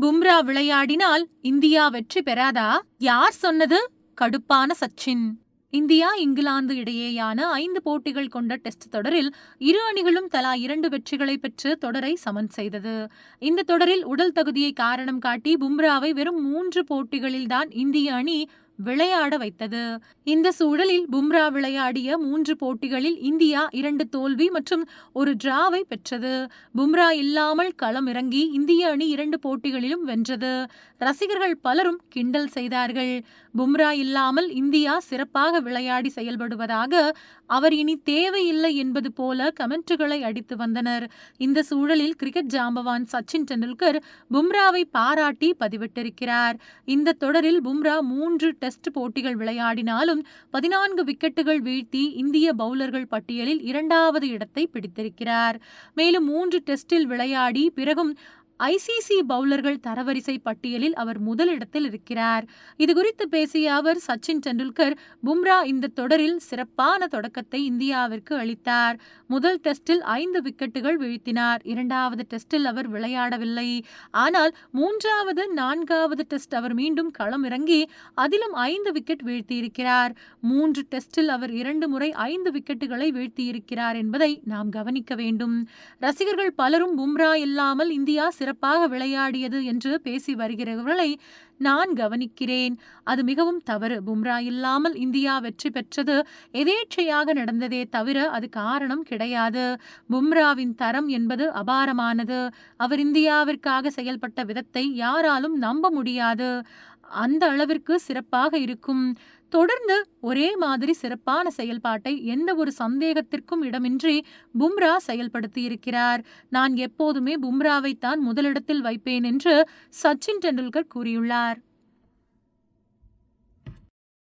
Bumrah விளையாடினால் India வெற்றி பெறாதா? யார் சொன்னது? கடுப்பான சச்சின். இந்தியா இங்கிலாந்து இடையேயான ஐந்து போட்டிகள் கொண்ட டெஸ்ட் தொடரில் இரு அணிகளும் தலா இரண்டு வெற்றிகளை பெற்று தொடரை சமன் செய்தது. இந்த தொடரில் உடல் தகுதியை காரணம் காட்டி பும்ராவை வெறும் மூன்று போட்டிகளில்தான் இந்திய அணி விளையாட வைத்தது. இந்த சூழலில் பும்ரா விளையாடிய மூன்று போட்டிகளில் இந்தியா இரண்டு தோல்வி மற்றும் ஒரு டிராவை பெற்றது. பும்ரா இல்லாமல் களம் இறங்கி இந்திய அணி இரண்டு போட்டிகளிலும் வென்றது. ரசிகர்கள் பலரும் கிண்டல் செய்தார்கள். பும்ரா இல்லாமல் இந்தியா சிறப்பாக விளையாடி செயல்படுவதாக அவர் இனி தேவையில்லை என்பது போல கமெண்ட்டுகளை அடித்து வந்தனர். இந்த சூழலில் கிரிக்கெட் ஜாம்பவான் சச்சின் டெண்டுல்கர் பும்ராவை பாராட்டி பதிவிட்டிருக்கிறார். இந்த தொடரில் பும்ரா மூன்று டெஸ்ட் போட்டிகள் விளையாடினாலும் பதினான்கு விக்கெட்டுகள் வீழ்த்தி இந்திய பவுலர்கள் பட்டியலில் இரண்டாவது இடத்தை பிடித்திருக்கிறார். மேலும் மூன்று டெஸ்டில் விளையாடி பிறகும் ஐசிசி பவுலர்கள் தரவரிசை பட்டியலில் அவர் முதலிடத்தில் இருக்கிறார். இது குறித்து பேசிய அவர் சச்சின் டெண்டுல்கர் பும்ரா இந்த தொடரில் சிறப்பான தொடக்கத்தை இந்தியாவிற்கு அளித்தார். முதல் டெஸ்டில் ஐந்து விக்கெட்டுகள் வீழ்த்தினார். இரண்டாவது டெஸ்டில் அவர் விளையாடவில்லை. ஆனால் மூன்றாவது நான்காவது டெஸ்ட் அவர் மீண்டும் களம் இறங்கி அதிலும் ஐந்து விக்கெட் வீழ்த்தியிருக்கிறார். மூன்று டெஸ்டில் அவர் இரண்டு முறை ஐந்து விக்கெட்டுகளை வீழ்த்தியிருக்கிறார் என்பதை நாம் கவனிக்க வேண்டும். ரசிகர்கள் பலரும் பும்ரா இல்லாமல் இந்தியா சிறப்பாக விளையாடியது என்று பேசி வருகிறவர்களை நான் கவனிக்கிறேன். அது மிகவும் தவறு. பும்ரா இல்லாமல் இந்தியா வெற்றி பெற்றது எதேச்சையாக நடந்ததே தவிர அது காரணம் கிடையாது. பும்ராவின் தரம் என்பது அபாரமானது. அவர் இந்தியாவிற்காக செயல்பட்ட விதத்தை யாராலும் நம்ப முடியாது. அந்த அளவிற்கு சிறப்பாக இருக்கும். தொடர்ந்து ஒரே மாதிரி சிறப்பான செயல்பாட்டை எந்த ஒரு சந்தேகத்திற்கும் இடமின்றி பும்ரா செயல்படுத்தி இருக்கிறார் நான் எப்போதுமே பும்ராவைத்தான் முதலிடத்தில் வைப்பேன் என்று சச்சின் டெண்டுல்கர் கூறியுள்ளார்.